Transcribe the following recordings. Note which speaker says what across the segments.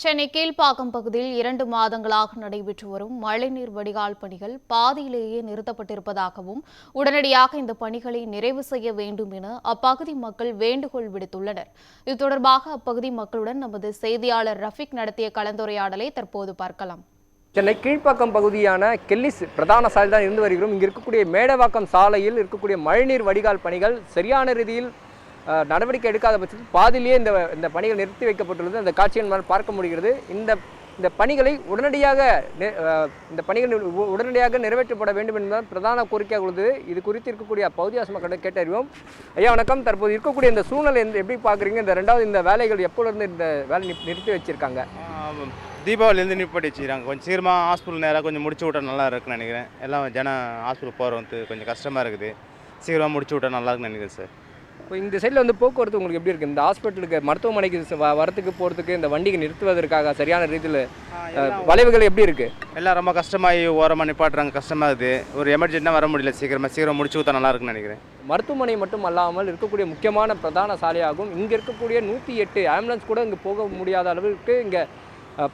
Speaker 1: சென்னை கீழ்ப்பாக்கம் பகுதியில் இரண்டு மாதங்களாக நடைபெற்று வரும் மழைநீர் வடிகால் பணிகள் பாதியிலேயே நிறுத்தப்பட்டிருப்பதாகவும் உடனடியாக இந்த பணிகளை நிறைவு செய்ய வேண்டும் என அப்பகுதி மக்கள் வேண்டுகோள் விடுத்துள்ளனர். இது தொடர்பாக அப்பகுதி மக்களுடன் நமது செய்தியாளர் ரஃபிக் நடத்திய கலந்துரையாடலை தற்போது பார்க்கலாம்.
Speaker 2: சென்னை கீழ்ப்பாக்கம் பகுதியான கெல்லிஸ் பிரதான சாலை தான் இருந்து வருகிறோம். இங்கே இருக்கக்கூடிய மேடவாக்கம் சாலையில் இருக்கக்கூடிய மழைநீர் வடிகால் பணிகள் சரியான ரீதியில் நடவடிக்கை எடுக்காத பட்சத்தில் பாதிலேயே இந்த இந்த பணிகள் நிறுத்தி வைக்கப்பட்டுள்ளது. அந்த காட்சியை நம்மால் பார்க்க முடிகிறது. இந்த இந்த பணிகளை உடனடியாக இந்த பணிகள் உ- உடனடியாக நிறைவேற்றப்பட வேண்டும் என்பதால் பிரதான கோரிக்கையாக உள்ளது. இது குறித்து இருக்கக்கூடிய பகுதியாச மக்களிடம் கேட்டறிவோம். ஐயா வணக்கம். தற்போது இருக்கக்கூடிய இந்த சூழ்நிலை எப்படி பார்க்குறீங்க? இந்த ரெண்டாவது இந்த வேலைகள் எப்போலேருந்து இந்த வேலை நிறுத்தி வச்சிருக்காங்க?
Speaker 3: தீபாவளிலேருந்து நிப்பாட்டி வச்சுக்கிறாங்க கொஞ்சம் சீக்கிரமாக ஹாஸ்பிட்டல் நேராக கொஞ்சம் முடிச்சு விட்டா நல்லா இருக்குன்னு நினைக்கிறேன். எல்லாம் ஜனம் ஹாஸ்பிட்டல் போகிறது கொஞ்சம் கஷ்டமாக இருக்குது. சீக்கிரமாக முடிச்சு விட்டா நல்லா இருக்குன்னு நினைக்கிறேன் சார்.
Speaker 2: இப்போ இந்த சைடில் வந்து போக்குவரத்து உங்களுக்கு எப்படி இருக்குது இந்த ஹாஸ்பிட்டலுக்கு மருத்துவமனைக்கு வரத்துக்கு போகிறதுக்கு இந்த வண்டிக்கு நிறுத்துவதற்காக சரியான ரீதியில் வளைவுகள் எப்படி இருக்குது
Speaker 3: எல்லாம் ரொம்ப கஷ்டமாகி ஓரமாக நிப்பாட்டுறாங்க. கஷ்டமாக இருக்குது ஒரு எமர்ஜென்ட்டாக வர முடியல. சீக்கிரமாக சீக்கிரம் முடிச்சு விட்டா நல்லா இருக்குன்னு நினைக்கிறேன்.
Speaker 2: மருத்துவமனை மட்டும் அல்லாமல் இருக்கக்கூடிய முக்கியமான பிரதான சாலையாகும். இங்கே இருக்கக்கூடிய நூற்றி எட்டு ஆம்புலன்ஸ் கூட இங்கே போக முடியாத அளவிற்கு இங்கே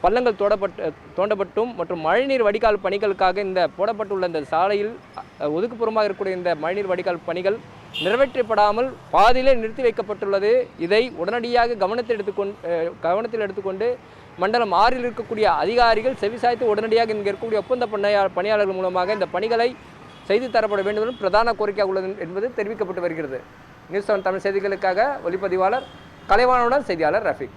Speaker 2: பள்ளங்கள் தோண்டப்பட்டு தோண்டப்பட்டும் மற்றும் மழைநீர் வடிகால் பணிகளுக்காக இந்த போடப்பட்டுள்ள இந்த சாலையில் ஒதுக்குப்புறமாக இருக்கக்கூடிய இந்த மழைநீர் வடிகால் பணிகள் நிறைவேற்றப்படாமல் பாதியிலே நிறுத்தி வைக்கப்பட்டுள்ளது. இதை உடனடியாக கவனத்தில் எடுத்துக்கொண்டு கவனத்தில் எடுத்துக்கொண்டு மண்டலம் ஆறில் இருக்கக்கூடிய அதிகாரிகள் செவிசாய்த்து உடனடியாக இங்கே இருக்கக்கூடிய ஒப்பந்த பணியா பணியாளர்கள் மூலமாக இந்த பணிகளை செய்து தரப்பட வேண்டும் என்றும் பிரதான கோரிக்கையாக உள்ளது என்பது தெரிவிக்கப்பட்டு வருகிறது. நியூஸ் செவன் தமிழ் செய்திகளுக்காக ஒளிப்பதிவாளர் கலைவானுடன் செய்தியாளர் ரஃபிக்.